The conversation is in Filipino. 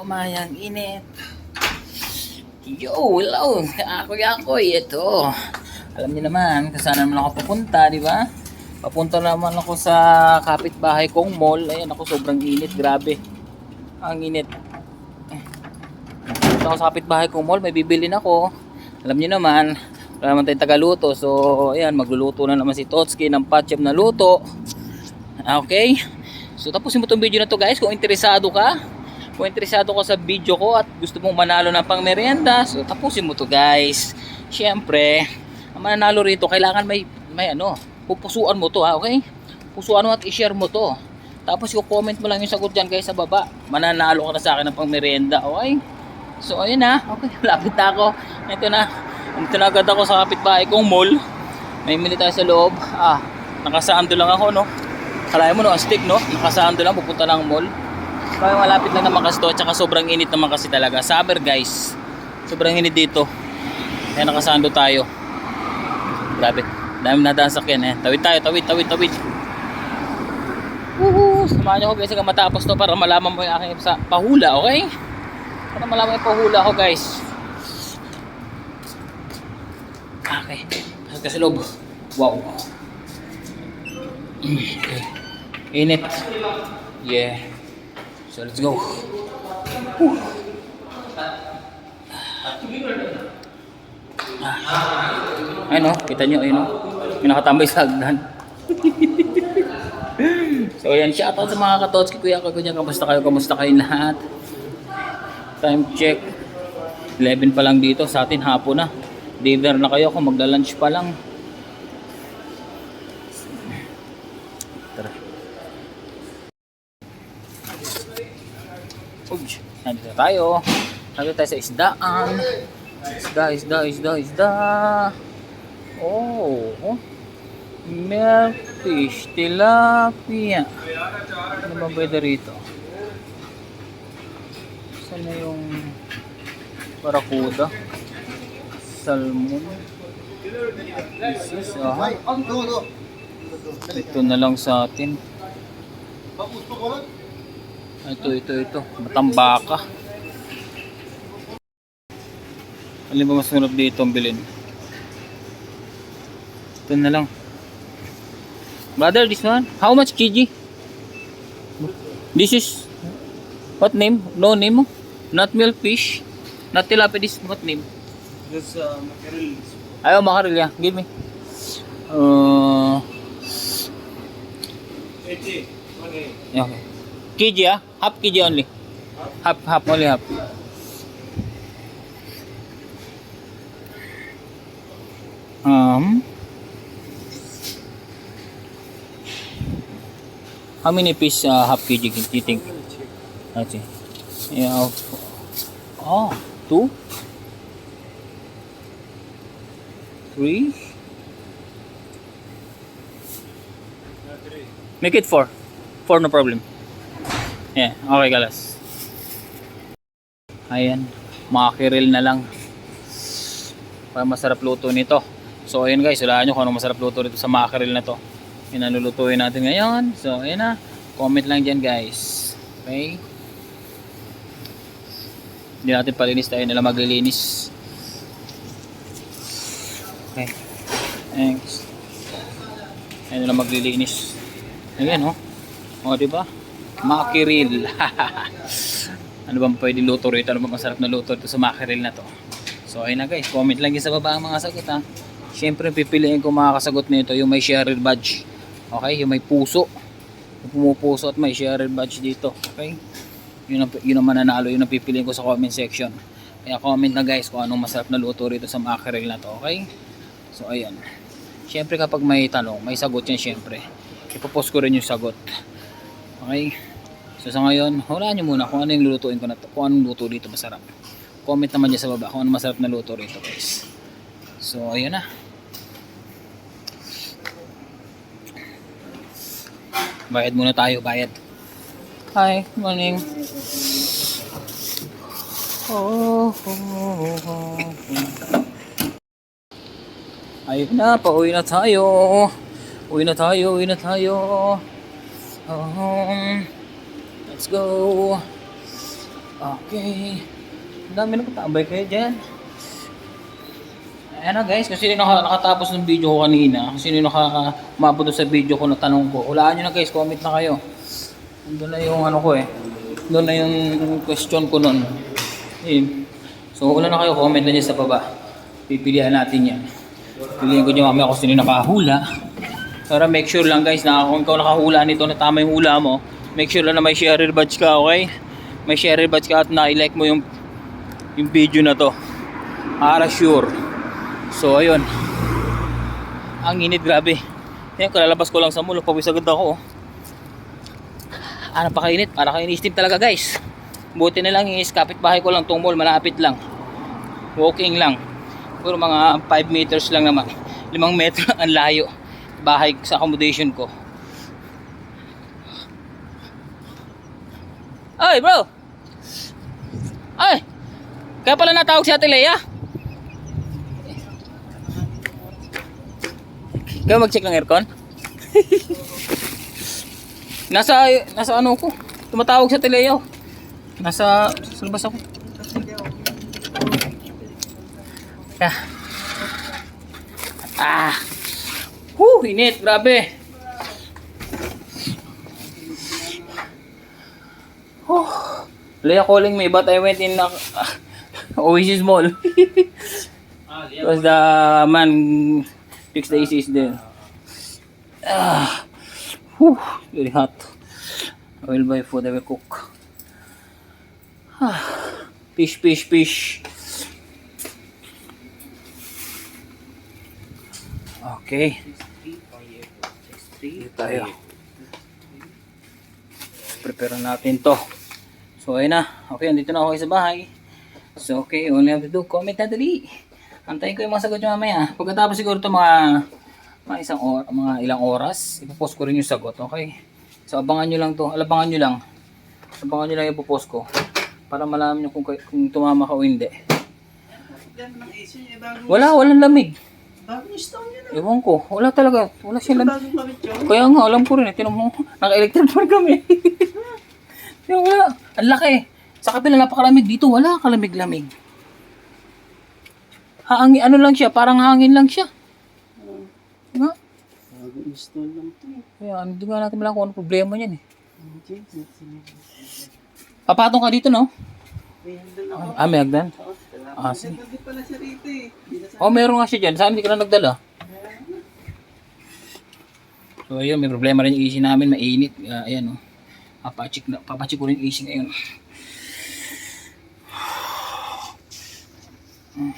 Oh, mayang init. Yo, hello. Ako ako ito. Alam niyo naman, saan naman ako pupunta, di ba? Papunta naman ako sa kapitbahay kong mall. Ayan ako, sobrang init. Grabe. Ang init. Punta ako sa kapitbahay kong mall. May bibilin ako. Alam niyo naman, wala naman tayong tagaluto. So, ayan, magluluto na naman si Totski ng patsyam na luto. Okay? So, tapusin mo itong video na to guys. Kung interesado ka, kung interesado ka sa video ko at gusto mong manalo ng pang merienda, so tapusin mo to guys. Siyempre, ang mananalo rito, kailangan may, may ano, pupusuan mo to ha, okay? Pusuan mo at i-share mo to. Tapos i-comment mo lang yung sagot dyan guys sa baba. Mananalo ka na sa akin ng pang merienda, okay? So ayun na, okay, lapit na ako. Ito na, ito na agad ako sa kapitbahay kong mall. May mili tayo sa loob. Ah, nakasando lang ako no. Kalahin mo no, ang stick no, nakasando lang, pupunta ng mall. Kaya malapit lang naman kasi to, at saka sobrang init naman kasi talaga. Summer guys, sobrang init dito. Kaya nakasando tayo. Grabe, dami na daan sakyan eh. Tawid tayo, tawid, tawid, tawid. Woohoo! Samahan niyo ako guys hanggang matapos to para malaman mo yung aking sa pahula, okay? Para malaman yung pahula ko guys. Okay, pasok ka sa loob. Wow. Okay. Init. Yeah. So let's go. Whew. Ah. Ayun o, kita nyo, ayun o. May nakatambay sa hagdan. so ayan, shoutout sa mga katotski, kuya, kagunya, kamusta kayo, kamusta kayo lahat? Time check. 11 pa lang dito, sa atin hapon na. Dinner na kayo, kung magla-lunch pa lang. Nandito tayo. Nandito tayo sa isdaan. Isda, isda, isda, isda. Oh. Milkfish, tilapia. Ano ba pwede rito? Saan na yung barakuda? Salmon. This is, ah. Ito na lang sa atin. Ito, ito, ito. Matambaka. Alin ba masarap dito ang bilhin? Ito na lang. Brother, this one? How much kg? This is what name? No name? Not milkfish. Not tilapia. This what name? This uh, mackerel. Ayaw makaril ya. Give me. Uh, 80. Okay. yeah, okay. Kg ah? Half kg only. Half, half only half. Um, how many piece uh, half kg do you think? See. Yeah. Oh, two, three. Make it four. Four, no problem. Yeah, okay, galas. Ayan, makakiril na lang. Para masarap luto nito. So, ayun guys, wala nyo kung ano masarap luto nito sa makakiril na to. Yun ang lulutuin natin ngayon. So, ayun na. Comment lang dyan guys. Okay? Hindi natin palinis tayo nila maglilinis. Okay. Thanks. Ayun nila maglilinis. Ayan oh. O, di ba? Makiril. ano bang pwede luto rito? Ano bang masarap na luto dito sa makiril na to? So, ayun na guys. Comment lang sa baba ang mga sagot ha. Siyempre, pipiliin ko makakasagot nito yung may share badge. Okay? Yung may puso. Yung pumupuso at may share badge dito. Okay? Yun ang, yun ang mananalo. Yun ang pipiliin ko sa comment section. Kaya comment na guys kung anong masarap na luto rito sa mackerel na to. Okay? So, ayan. Siyempre kapag may tanong, may sagot yan siyempre. Ipopost ko rin yung sagot. Okay? So sa ngayon, hulaan nyo muna kung ano yung lulutuin ko na to. Kung anong luto dito masarap. Comment naman dyan sa baba kung ano masarap na luto rito guys. So ayun na. Bayad muna tayo, bayad. Hi, morning. Oh, oh, oh, oh. Ayun na, pauwi na tayo. Uwi na tayo, uwi na tayo. Um, let's go. Okay. Dami na patambay kayo dyan. Ayan na guys, kasi naka, nakatapos ng video ko kanina, kasi sino nakamabot sa video ko na tanong ko, hulaan nyo na guys, comment na kayo. Doon na yung ano ko eh. Doon na yung question ko nun. Eh, So, una na kayo, comment na dyan sa baba. Pipilihan natin yan. Pilihan ko dyan mamaya kung sino nakahula. Para make sure lang guys na kung ikaw nakahula nito na tama yung hula mo, make sure lang na may sharer badge ka, okay? May sharer badge ka at na-like mo yung yung video na to. Para sure. So, ayun. Ang init, grabe. Yan, kalalabas ko lang sa mall, pawis agad ako. oh. Ano pa kainit? Para kayo steam talaga guys. Buti na lang is kapit bahay ko lang tong mall, malapit lang. Walking lang. Puro mga 5 meters lang naman. 5 metro ang layo. Bahay sa accommodation ko. Ay, bro! Ay! Kaya pala natawag si Ate Lea? Kaya mag-check ng aircon? nasa, nasa ano ko? Tumatawag si Ate Lea. oh. Nasa, sa labas ako. Ah. Ah. Whew, init, grabe. Oh. Leia calling me, but I went in uh, Oasis Mall. Because the man fixed the AC is there. Ah. Whew, very hot. I will buy food, I will cook. Ah. Fish, fish, fish. Okay. Dito tayo. Prepare natin to. So ayun na. Okay, andito na ako sa bahay. So okay, all you have to do, comment na dali. Antayin ko yung mga sagot nyo mamaya. Pagkatapos siguro to mga mga isang or, mga ilang oras, ipopost ko rin yung sagot, okay? So abangan nyo lang to, alabangan nyo lang. Abangan nyo lang yung ipopost ko. Para malaman nyo kung, kung tumama ka o hindi. Wala, walang lamig. bagong stone yun. Ewan ko, wala talaga. Wala siya lamig. Kaya nga, alam ko rin eh. Tinan mo, naka-electric fan kami. Kaya wala. Ang laki. Sa kapila napakalamig. Dito wala kalamig-lamig. Hangin, ano lang siya, parang hangin lang siya. Diba? Bagong install lang to. eh. Kaya hindi nga natin malang kung ano problema niyan eh. Hindi. Papatong ka dito, no? May ako. Ah, may hagdan? Ah, sige. Hindi pala siya rito eh. Oh, meron nga siya dyan. Saan hindi ka na nagdala? So, ayun, may problema rin yung AC namin. Mainit. Uh, ayan, oh. Papacheck, na, papacheck ko rin AC ngayon. Hmm.